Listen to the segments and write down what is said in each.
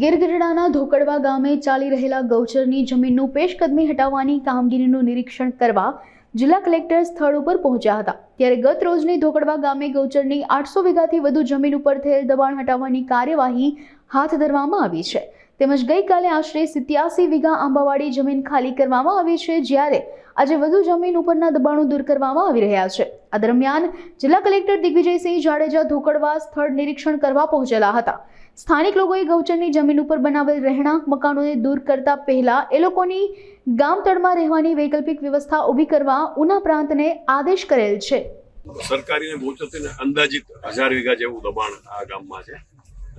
ગીરગઢડાના ધોકડવા ગામે ચાલી રહેલા ગૌચરની જમીનનું પેશકદમી હટાવવાની કામગીરીનું નિરીક્ષણ કરવા જિલ્લા કલેક્ટર સ્થળ ઉપર પહોંચ્યા હતા. ત્યારે ગત રોજની ધોકડવા ગામે ગૌચરની આઠસો વીઘાથી વધુ જમીન ઉપર થયેલ દબાણ હટાવવાની કાર્યવાહી હાથ ધરવામાં આવી છે. તેમજ ગઈકાલે આશરે સિત્યાસી વીઘા આંબાવાડી જમીન ખાલી કરવામાં આવી છે, જ્યારે આજે વધુ જમીન ઉપરના દબાણો દૂર કરવામાં આવી રહ્યા છે. આ દરમિયાન જિલ્લા કલેક્ટર દિગ્વિજયસિંહ જાડેજા ધોકડવા સ્થળ નિરીક્ષણ કરવા પહોંચેલા હતા. સ્થાનિક લોકોએ ગૌચરની જમીન ઉપર બનાવેલ રહેણાંક મકાનોને દૂર કરતા પહેલા એ લોકોની ગામ તળમાં રહેવાની વૈકલ્પિક વ્યવસ્થા ઊભી કરવા ઉના પ્રાંતને આદેશ કરેલ છે. સરકારી અને અંદાજિત હજાર વીઘા જેવું દબાણ આ ગામમાં છે.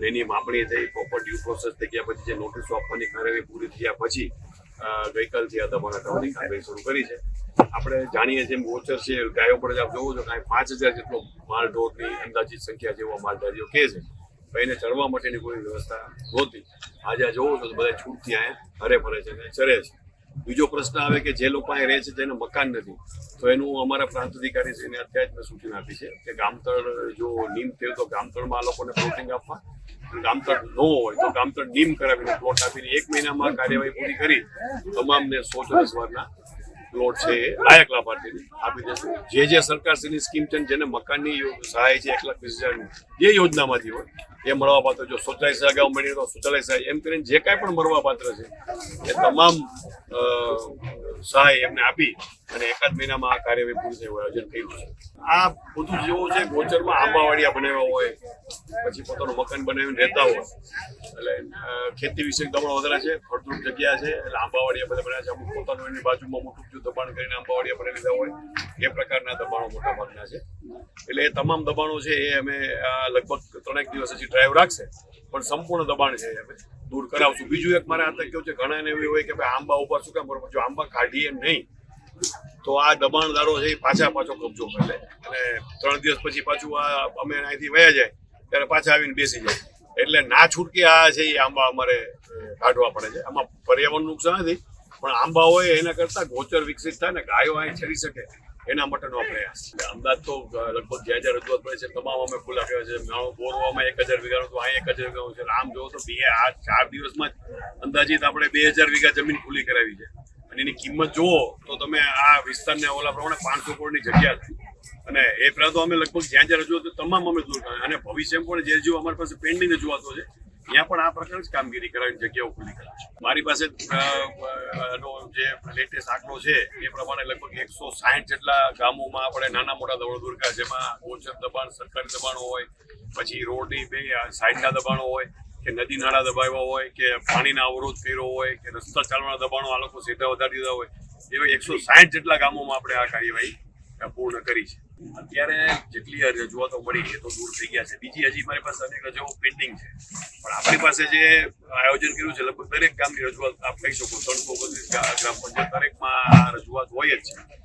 એની માપણી થઈ પ્રોપર ડ્યુ પ્રોસેસ થઈ ગયા પછી જે નોટિસો આપવાની કાર્યવાહી પૂરી થયા પછી ગઈકાલથી આ દબાણ હટાવવાની કાર્યવાહી શરૂ કરી છે. આપણે જાણીએ છીએ વોચર છે, ગાયો પર આપ જોવો છો, કાંઈ પાંચ હજાર જેટલો માલ ઢોરની અંદાજિત સંખ્યા જેવા માલધારીઓ કહે છે. એને ચડવા માટેની કોઈ વ્યવસ્થા નહોતી. આજે આ જોવો છો તો બધા છૂટથી અહીંયા હરે ફરે છે અને ચરે છે. બીજો પ્રશ્ન આવે કે જે લોકો અહીં રહે છે જેને મકાન નથી. તો એનું અમારા પ્રાંત અધિકારી છે એને અત્યારે જ મેં સૂચના આપી છે કે ગામતળ જો નીમ થયું તો ગામતળમાં આ લોકોને પ્લોટિંગ આપવા. ગામતળ ન હોય તો ગામતળ નીમ કરાવીને પ્લોટ આપીને એક મહિનામાં કાર્યવાહી પૂરી કરી. તમામને સો ચોરસ વારના પ્લોટ છે, લાયક લાભાર્થીને આપી દેશે. જે જે સરકારશ્રીની સ્કીમ છે જેને મકાનની સહાય છે એક લાખ વીસ હજારની જે યોજનામાંથી હોય, એ મળવા પાત્ર જો શૌચાલય અગાઉ મળી તો શૌચાલય સહાય એમ કરીને જે કાંઈ પણ મળવા પાત્ર છે, એ તમામ સહાય એમને આપી અને એકાદ મહિનામાં આ કાર્યવાહી પૂરી થઈ હોય, આયોજન થયું છે. આ બધું જેવું છે, ગોચરમાં આંબાવાડિયા બનાવ્યા હોય, પછી પોતાનું મકાન બનાવીને રહેતા હોય. એટલે ખેતી વિશે દબાણ વધારે છે ફળદ્રુપ જગ્યા છે, એટલે આંબાવાડિયા બધા બનાવ્યા છે. અમુક પોતાનું એની બાજુમાં મોટું જો દબાણ કરીને આંબાવાડિયા બનાવી લીધા હોય. એ પ્રકારના દબાણો મોટા ભાગના છે. એટલે એ તમામ દબાણો છે એ અમે લગભગ ત્રણેક દિવસ હજી ડ્રાઈવ રાખશે. પણ સંપૂર્ણ દબાણ છે દૂર કરાવશું. બીજું એક મારે હાથે કેવું છે ઘણા એવું હોય કે ભાઈ આંબા ઉપર શું કામ બરોબર જો આંબા કાઢીએ નહીં, તો આ દબાણદારો છે એ પાછા પાછો કબજો કરી. અને ત્રણ દિવસ પછી પાછું આ અમે અહીંથી વયા જાય, ત્યારે પાછા આવીને બેસી જાય. એટલે ના છૂટકે આ છે એ આંબા અમારે કાઢવા પડે છે. આમાં પર્યાવરણ નુકસાન નથી, પણ આંબા હોય એના કરતાં ગોચર વિકસિત થાય ને ગાયો અહીં ચડી શકે. એના માટેનો પ્રયાસ. અમદાવાદ તો લગભગ જ્યાં જ્યાં રજૂઆત પડે છે, તમામ અમે ખુલ્લા કર્યા છે. બોરવામાં એક હજાર વીઘાનું તો અહીં એક હજાર વીઘાનું છે. આમ જોવો તો બે, આ ચાર દિવસમાં અંદાજિત આપણે બે હજાર વીઘા જમીન ખુલ્લી કરાવી છે. અને એની કિંમત જુઓ તો તમે આ વિસ્તારને ઓલા પ્રમાણે પાંચસો કરોડની જગ્યા છે. અને એ પહેલા અમે લગભગ જ્યાં જ્યાં રજૂઆત તમામ અમે દૂર કર્યા. અને ભવિષ્યમાં પણ જે જેવું અમારી પાસે પેન્ડિંગ રજૂઆતો છે, ત્યાં પણ આ પ્રકારની કામગીરી કરાવીને જગ્યાઓ ખુલ્લી મારી પાસે જે લેટેસ્ટ આંકડો છે, એ પ્રમાણે લગભગ એકસો સાહીઠ જેટલા ગામોમાં આપણે નાના મોટા દવડ દુર્ગા જેમાં ગોચર દબાણ, સરકારી દબાણો હોય, પછી રોડની બે સાઈડના દબાણો હોય, કે નદી નાળા દબાવ્યા હોય, કે પાણીના અવરોધ કર્યો હોય, કે રસ્તા ચાલવાના દબાણો આ લોકો સીધા વધારી દીધા હોય, એવા એકસો સાહીઠ જેટલા ગામોમાં આપણે આ કાર્યવાહી પૂર્ણ કરી છે. અત્યારે જેટલી રજૂઆતો મળી એ તો દૂર થઈ ગયા છે. બીજી હજી મારી પાસે અનેક રજૂઆતો પેન્ડિંગ છે. પણ આપણી પાસે જે આયોજન કર્યું છે, લગભગ દરેક ગામની રજૂઆત આપ કહી શકો ત્રણસો બત્રીસ ગ્રામ પંચાયત દરેકમાં રજૂઆત હોય જ છે.